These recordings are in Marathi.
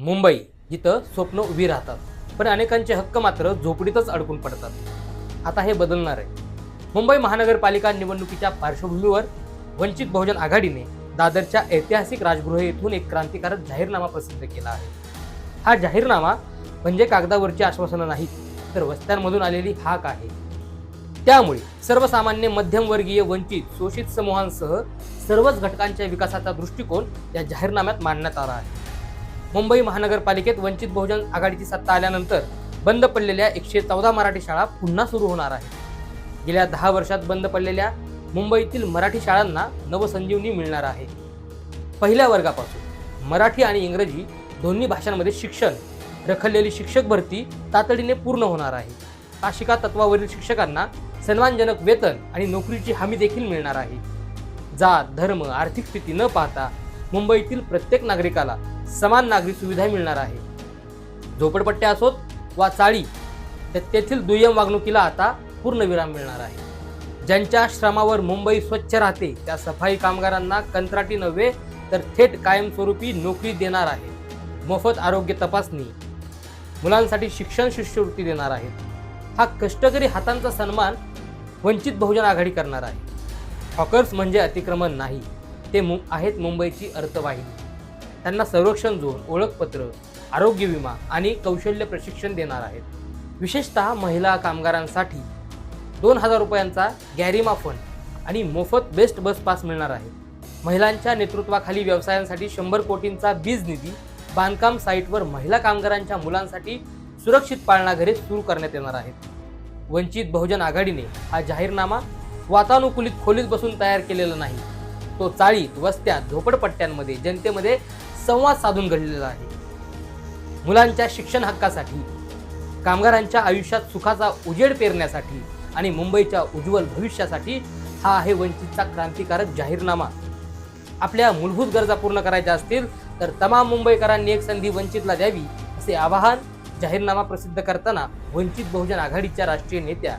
मुंबई जिथं स्वप्न उभी राहतात. पण अनेकांचे हक्क मात्र झोपडीतच अडकून पडतात. आता हे बदलणार आहे. मुंबई महानगरपालिका निवडणुकीच्या पार्श्वभूमीवर वंचित बहुजन आघाडीने दादरच्या ऐतिहासिक राजगृह येथून एक क्रांतिकारक जाहीरनामा प्रसिद्ध केला आहे. हा जाहीरनामा म्हणजे कागदावरची आश्वासनं नाहीत तर वस्त्यांमधून आलेली हाक आहे. त्यामुळे सर्वसामान्य मध्यमवर्गीय वंचित शोषित समूहांसह सर्वच घटकांच्या विकासाचा दृष्टिकोन या जाहीरनाम्यात मांडण्यात आला आहे. मुंबई महानगरपालिकेत वंचित बहुजन आघाडीची सत्ता आल्यानंतर बंद पडलेल्या एकशे चौदा मराठी शाळा पुन्हा सुरू होणार आहेत. गेल्या दहा वर्षात बंद पडलेल्या मुंबईतील मराठी शाळांना नवसंजीवनी मिळणार आहे. पहिल्या वर्गापासून मराठी आणि इंग्रजी दोन्ही भाषांमध्ये शिक्षण रखडलेली शिक्षक भरती तातडीने पूर्ण होणार आहे. ताशिका तत्वावरील शिक्षकांना सन्मानजनक वेतन आणि नोकरीची हमी देखील मिळणार आहे. जात धर्म आर्थिक स्थिती न पाहता मुंबईतील प्रत्येक नागरिकाला समान नागरी सुविधा मिळणार आहे. झोपडपट्ट्या असोत वा चाळी तर तेथील दुय्यम वागणुकीला आता पूर्णविराम मिळणार आहे. ज्यांच्या श्रमावर मुंबई स्वच्छ राहते त्या सफाई कामगारांना कंत्राटी नव्हे तर थेट कायमस्वरूपी नोकरी देणार आहे मोफत आरोग्य तपासणी मुलांसाठी शिक्षण शिष्यवृत्ती देणार आहेत. हा कष्टकरी हातांचा सन्मान वंचित बहुजन आघाडी करणार आहे. हॉकर्स म्हणजे अतिक्रमण नाही ते मु आहेत मुंबईची अर्थवाहिनी. त्यांना संरक्षण झोन ओळखपत्र आरोग्य विमा आणि कौशल्य प्रशिक्षण देणार आहेत. विशेषतः महिला कामगारांसाठी दोन हजार रुपयांचा गॅरिमा फंड आणि मोफत बेस्ट बस पास मिळणार आहे. महिलांच्या नेतृत्वाखाली व्यवसायांसाठी शंभर कोटींचा बीज निधी बांधकाम साईटवर महिला कामगारांच्या मुलांसाठी सुरक्षित पाळणाघरे सुरू करण्यात येणार आहेत वंचित बहुजन आघाडीने हा जाहीरनामा वातानुकूलित खोलीत बसून तयार केलेला नाही. तो चाळीत वस्त्यात झोपडपट्ट्यांमध्ये जनतेमध्ये संवाद साधून घडलेला आहे. मुलांच्या शिक्षण हक्कासाठी कामगारांच्या आयुष्यात सुखाचा उजेड पेरण्यासाठी आणि मुंबईच्या उज्ज्वल भविष्यासाठी हा आहे वंचितचा क्रांतिकारक जाहीरनामा. आपल्या मूलभूत गरजा पूर्ण करायच्या असतील तर तमाम मुंबईकरांनी एक संधी वंचितला द्यावी असे आवाहन जाहीरनामा प्रसिद्ध करताना वंचित बहुजन आघाडीच्या राष्ट्रीय नेत्या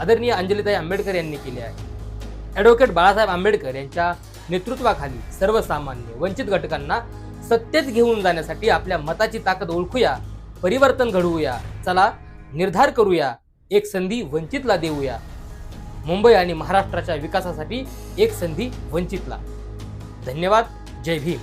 आदरणीय अंजलीताई आंबेडकर यांनी केले आहे. ॲडव्होकेट बाळासाहेब आंबेडकर यांच्या नेतृत्वाखाली सर्वसामान्य वंचित घटकांना सत्तेत घेऊन जाण्यासाठी आपल्या मताची ताकद ओळखूया परिवर्तन घडवूया. चला निर्धार करूया एक संधी वंचितला देऊया. मुंबई आणि महाराष्ट्राच्या विकासासाठी एक संधी वंचितला. धन्यवाद जय भीम.